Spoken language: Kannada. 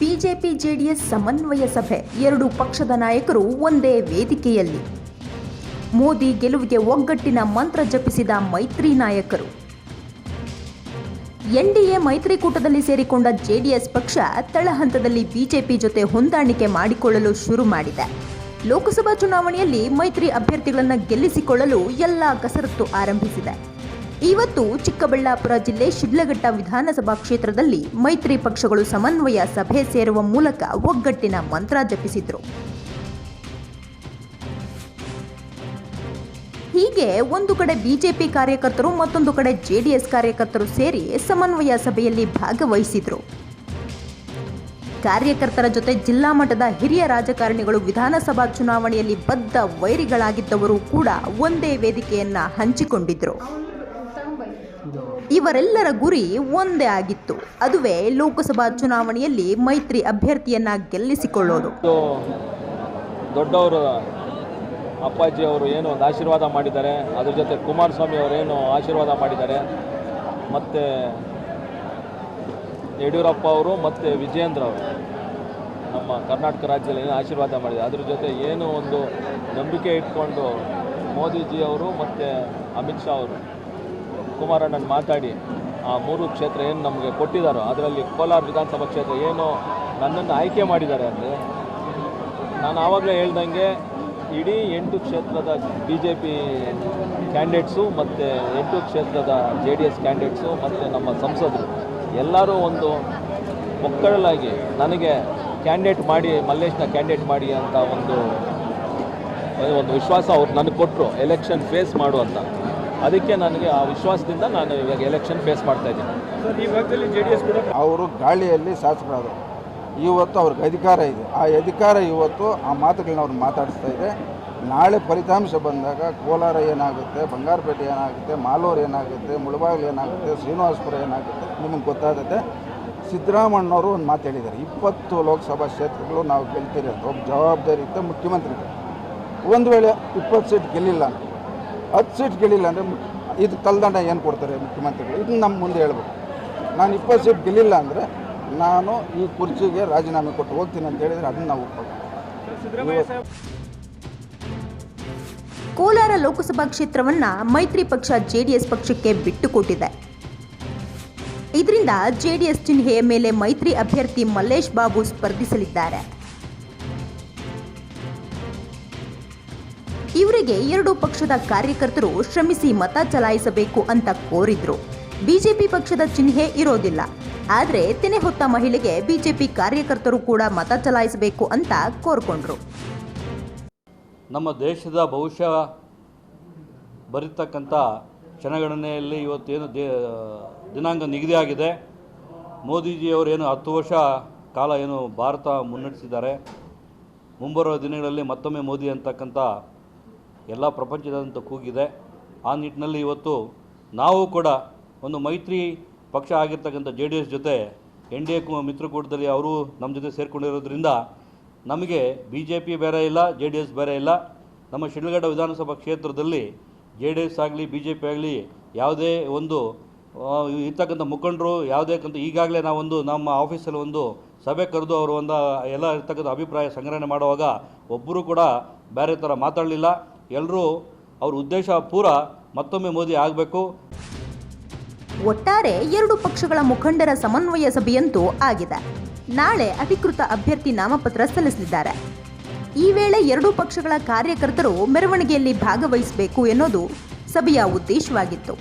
ಬಿಜೆಪಿ ಜೆಡಿಎಸ್ ಸಮನ್ವಯ ಸಭೆ. ಎರಡು ಪಕ್ಷದ ನಾಯಕರು ಒಂದೇ ವೇದಿಕೆಯಲ್ಲಿ. ಮೋದಿ ಗೆಲುವಿಗೆ ಒಗ್ಗಟ್ಟಿನ ಮಂತ್ರ ಜಪಿಸಿದ ಮೈತ್ರಿ ನಾಯಕರು. ಎನ್ಡಿಎ ಮೈತ್ರಿಕೂಟದಲ್ಲಿ ಸೇರಿಕೊಂಡ ಜೆಡಿಎಸ್ ಪಕ್ಷ ತಳಹಂತದಲ್ಲಿ ಬಿಜೆಪಿ ಜೊತೆ ಹೊಂದಾಣಿಕೆ ಮಾಡಿಕೊಳ್ಳಲು ಶುರು ಮಾಡಿದೆ. ಲೋಕಸಭಾ ಚುನಾವಣೆಯಲ್ಲಿ ಮೈತ್ರಿ ಅಭ್ಯರ್ಥಿಗಳನ್ನು ಗೆಲ್ಲಿಸಿಕೊಳ್ಳಲು ಎಲ್ಲ ಕಸರತ್ತು ಆರಂಭಿಸಿದೆ. ಇವತ್ತು ಚಿಕ್ಕಬಳ್ಳಾಪುರ ಜಿಲ್ಲೆ ಶಿಡ್ಲಘಟ್ಟ ವಿಧಾನಸಭಾ ಕ್ಷೇತ್ರದಲ್ಲಿ ಮೈತ್ರಿ ಪಕ್ಷಗಳು ಸಮನ್ವಯ ಸಭೆ ಸೇರುವ ಮೂಲಕ ಒಗ್ಗಟ್ಟಿನ ಮಂತ್ರ ಜಪಿಸಿದ್ರು. ಹೀಗೆ ಒಂದು ಕಡೆ ಬಿಜೆಪಿ ಕಾರ್ಯಕರ್ತರು, ಮತ್ತೊಂದು ಕಡೆ ಜೆಡಿಎಸ್ ಕಾರ್ಯಕರ್ತರು ಸೇರಿ ಸಮನ್ವಯ ಸಭೆಯಲ್ಲಿ ಭಾಗವಹಿಸಿದ್ರು. ಕಾರ್ಯಕರ್ತರ ಜೊತೆ ಜಿಲ್ಲಾ ಮಟ್ಟದ ಹಿರಿಯ ರಾಜಕಾರಣಿಗಳು ವಿಧಾನಸಭಾ ಚುನಾವಣೆಯಲ್ಲಿ ಬದ್ಧ ವೈರಿಗಳಾಗಿದ್ದವರು ಕೂಡ ಒಂದೇ ವೇದಿಕೆಯನ್ನ ಹಂಚಿಕೊಂಡಿದ್ರು. ಇವರೆಲ್ಲರ ಗುರಿ ಒಂದೇ ಆಗಿತ್ತು. ಅದುವೇ ಲೋಕಸಭಾ ಚುನಾವಣೆಯಲ್ಲಿ ಮೈತ್ರಿ ಅಭ್ಯರ್ಥಿಯನ್ನ ಗೆಲ್ಲಿಸಿಕೊಳ್ಳೋದು. ದೊಡ್ಡವರು, ಅಪ್ಪಾಜಿ ಅವರು ಏನು ಒಂದು ಆಶೀರ್ವಾದ ಮಾಡಿದ್ದಾರೆ, ಅದ್ರ ಜೊತೆ ಕುಮಾರಸ್ವಾಮಿ ಏನು ಆಶೀರ್ವಾದ ಮಾಡಿದ್ದಾರೆ, ಮತ್ತು ಯಡಿಯೂರಪ್ಪ ಅವರು ಮತ್ತು ವಿಜಯೇಂದ್ರ ಅವರು ನಮ್ಮ ಕರ್ನಾಟಕ ರಾಜ್ಯದಲ್ಲಿ ಏನು ಆಶೀರ್ವಾದ ಮಾಡಿದ್ದಾರೆ. ಅದ್ರ ಜೊತೆ ಏನು ಒಂದು ನಂಬಿಕೆ ಇಟ್ಕೊಂಡು ಮೋದಿಜಿ ಅವರು ಮತ್ತು ಅಮಿತ್ ಶಾ ಅವರು ಕುಮಾರಣ್ಣನ ಮಾತಾಡಿ ಆ ಮೂರು ಕ್ಷೇತ್ರ ಏನು ನಮಗೆ ಕೊಟ್ಟಿದ್ದಾರೋ ಅದರಲ್ಲಿ ಕೋಲಾರ ವಿಧಾನಸಭಾ ಕ್ಷೇತ್ರ ಏನು ನನ್ನನ್ನು ಆಯ್ಕೆ ಮಾಡಿದ್ದಾರೆ ಅಂದರೆ, ನಾನು ಆವಾಗಲೇ ಹೇಳ್ದಂಗೆ ಇಡೀ ಎಂಟು ಕ್ಷೇತ್ರದ ಬಿ ಜೆ ಪಿ ಕ್ಯಾಂಡಿಡೇಟ್ಸು ಮತ್ತು ಎಂಟು ಕ್ಷೇತ್ರದ ಜೆ ಡಿ ಎಸ್ ಕ್ಯಾಂಡಿಡೇಟ್ಸು ಮತ್ತು ನಮ್ಮ ಸಂಸದರು ಎಲ್ಲರೂ ಒಂದು ಒಕ್ಕಡಲಾಗಿ ನನಗೆ ಕ್ಯಾಂಡಿಡೇಟ್ ಮಾಡಿ, ಮಲ್ಲೇಶ್ನ ಕ್ಯಾಂಡಿಡೇಟ್ ಮಾಡಿ ಅಂತ ಒಂದು ಒಂದು ವಿಶ್ವಾಸ ಅವ್ರು ನನಗೆ ಕೊಟ್ಟರು ಎಲೆಕ್ಷನ್ ಫೇಸ್ ಮಾಡು ಅಂತ. ಅದಕ್ಕೆ ನನಗೆ ಆ ವಿಶ್ವಾಸದಿಂದ ನಾನು ಇವಾಗ ಎಲೆಕ್ಷನ್ ಫೇಸ್ ಮಾಡ್ತಾ ಇದ್ದೀನಿ. ಈ ಭಾಗದಲ್ಲಿ ಜೆ ಡಿ ಎಸ್ ಕೂಡ ಅವರು ಗಾಳಿಯಲ್ಲಿ ಶಾಸಕರಾದರು. ಇವತ್ತು ಅವ್ರಿಗೆ ಅಧಿಕಾರ ಇದೆ. ಆ ಅಧಿಕಾರ ಇವತ್ತು ಆ ಮಾತುಗಳನ್ನ ಅವ್ರು ಮಾತಾಡಿಸ್ತಾ ಇದೆ. ನಾಳೆ ಫಲಿತಾಂಶ ಬಂದಾಗ ಕೋಲಾರ ಏನಾಗುತ್ತೆ ಬಂಗಾರಪೇಟೆ ಏನಾಗುತ್ತೆ ಮಾಲೂರು ಏನಾಗುತ್ತೆ ಮುಳಬಾಗಿಲು ಏನಾಗುತ್ತೆ ಶ್ರೀನಿವಾಸಪುರ ಏನಾಗುತ್ತೆ ನಿಮಗೆ ಗೊತ್ತಾಗುತ್ತೆ. ಸಿದ್ದರಾಮಣ್ಣವರು ಒಂದು ಮಾತು ಹೇಳಿದ್ದಾರೆ. ಇಪ್ಪತ್ತು ಲೋಕಸಭಾ ಕ್ಷೇತ್ರಗಳು ನಾವು ಗೆಲ್ತೀರಿ ಅಂತ. ಒಬ್ಬ ಜವಾಬ್ದಾರಿಯುತ ಮುಖ್ಯಮಂತ್ರಿಗಳು. ಒಂದು ವೇಳೆ ಇಪ್ಪತ್ತು ಸೀಟ್ ಗೆಲ್ಲಿಲ್ಲ ಹತ್ತು ಸೀಟ್ ಗೆಲ್ಲಿಲ್ಲ ಅಂದರೆ ಇದು ತಲ್ದಂಡ ಏನು ಕೊಡ್ತಾರೆ ಮುಖ್ಯಮಂತ್ರಿಗಳು? ಇದನ್ನ ನಮ್ಮ ಮುಂದೆ ಹೇಳ್ಬೇಕು. ನಾನು ಇಪ್ಪತ್ತು ಸೀಟ್ ಗೆಲ್ಲಿಲ್ಲ ಅಂದರೆ ನಾನು ಈ ಕುರ್ಚಿಗೆ ರಾಜೀನಾಮೆ ಕೊಟ್ಟು ಹೋಗ್ತೀನಿ ಅಂತ ಹೇಳಿದರೆ ಅದನ್ನು ನಾವು ಒಪ್ಬೇಕು ಕೋಲಾರ ಲೋಕಸಭಾ ಕ್ಷೇತ್ರವನ್ನ ಮೈತ್ರಿ ಪಕ್ಷ ಜೆಡಿಎಸ್ ಪಕ್ಷಕ್ಕೆ ಬಿಟ್ಟುಕೊಟ್ಟಿದೆ. ಇದರಿಂದ ಜೆಡಿಎಸ್ ಚಿಹ್ನೆಯ ಮೇಲೆ ಮೈತ್ರಿ ಅಭ್ಯರ್ಥಿ ಮಲ್ಲೇಶ್ ಬಾಬು ಸ್ಪರ್ಧಿಸಲಿದ್ದಾರೆ. ಇವರಿಗೆ ಎರಡು ಪಕ್ಷದ ಕಾರ್ಯಕರ್ತರು ಶ್ರಮಿಸಿ ಮತ ಚಲಾಯಿಸಬೇಕು ಅಂತ ಕೋರಿದ್ರು. ಬಿಜೆಪಿ ಪಕ್ಷದ ಚಿಹ್ನೆ ಇರೋದಿಲ್ಲ. ಆದರೆ ತೆನೆ ಹೊತ್ತ ಮಹಿಳೆಗೆ ಬಿಜೆಪಿ ಕಾರ್ಯಕರ್ತರು ಕೂಡ ಮತ ಚಲಾಯಿಸಬೇಕು ಅಂತ ಕೋರ್ಕೊಂಡ್ರು. ನಮ್ಮ ದೇಶದ ಭವಿಷ್ಯ ಬರೀತಕ್ಕಂಥ ಕ್ಷಣಗಣನೆಯಲ್ಲಿ ಇವತ್ತೇನು ದೇ, ದಿನಾಂಕ ನಿಗದಿಯಾಗಿದೆ ಏನು ಹತ್ತು ವರ್ಷ ಕಾಲ ಏನು ಭಾರತ ಮುನ್ನಡೆಸಿದ್ದಾರೆ. ಮುಂಬರುವ ದಿನಗಳಲ್ಲಿ ಮತ್ತೊಮ್ಮೆ ಮೋದಿ ಅಂತಕ್ಕಂಥ ಎಲ್ಲ ಪ್ರಪಂಚದಾದ್ಯಂತ ಕೂಗಿದೆ. ಆ ನಿಟ್ಟಿನಲ್ಲಿ ಇವತ್ತು ನಾವು ಕೂಡ ಒಂದು ಮೈತ್ರಿ ಪಕ್ಷ ಆಗಿರ್ತಕ್ಕಂಥ ಜೆ ಡಿ ಎಸ್ ಜೊತೆ ಎನ್ ಡಿ ಎ ಮಿತ್ರಕೂಟದಲ್ಲಿ ಅವರು ನಮ್ಮ ಜೊತೆ ಸೇರಿಕೊಂಡಿರೋದ್ರಿಂದ ನಮಗೆ ಬಿ ಜೆ ಪಿ ಬೇರೆ ಇಲ್ಲ, ಜೆ ಡಿ ಎಸ್ ಬೇರೆ ಇಲ್ಲ. ನಮ್ಮ ಶಿಡ್ಲಘಟ್ಟ ವಿಧಾನಸಭಾ ಕ್ಷೇತ್ರದಲ್ಲಿ ಜೆ ಡಿ ಎಸ್ ಆಗಲಿ, ಬಿ ಜೆ ಪಿ ಆಗಲಿ ಯಾವುದೇ ಒಂದು ಇರ್ತಕ್ಕಂಥ ಮುಖಂಡರು, ಯಾವುದೇ ಕಂತ, ಈಗಾಗಲೇ ನಾವೊಂದು ನಮ್ಮ ಆಫೀಸಲ್ಲಿ ಒಂದು ಸಭೆ ಕರೆದು ಅವರು ಒಂದು ಎಲ್ಲ ಇರ್ತಕ್ಕಂಥ ಅಭಿಪ್ರಾಯ ಸಂಗ್ರಹಣೆ ಮಾಡುವಾಗ ಒಬ್ಬರು ಕೂಡ ಬೇರೆ ಥರ ಮಾತಾಡಲಿಲ್ಲ. ಎಲ್ಲರೂ ಅವ್ರ ಉದ್ದೇಶ ಪೂರ ಮತ್ತೊಮ್ಮೆ ಮೋದಿ ಆಗಬೇಕು. ಒಟ್ಟಾರೆ ಎರಡು ಪಕ್ಷಗಳ ಮುಖಂಡರ ಸಮನ್ವಯ ಸಭೆಯಂತೂ ಆಗಿದೆ. ನಾಳೆ ಅಧಿಕೃತ ಅಭ್ಯರ್ಥಿ ನಾಮಪತ್ರ ಸಲ್ಲಿಸಲಿದ್ದಾರೆ. ಈ ವೇಳೆ ಎರಡೂ ಪಕ್ಷಗಳ ಕಾರ್ಯಕರ್ತರು ಮೆರವಣಿಗೆಯಲ್ಲಿ ಭಾಗವಹಿಸಬೇಕು ಎನ್ನುವುದು ಸಭೆಯ ಉದ್ದೇಶವಾಗಿತ್ತು.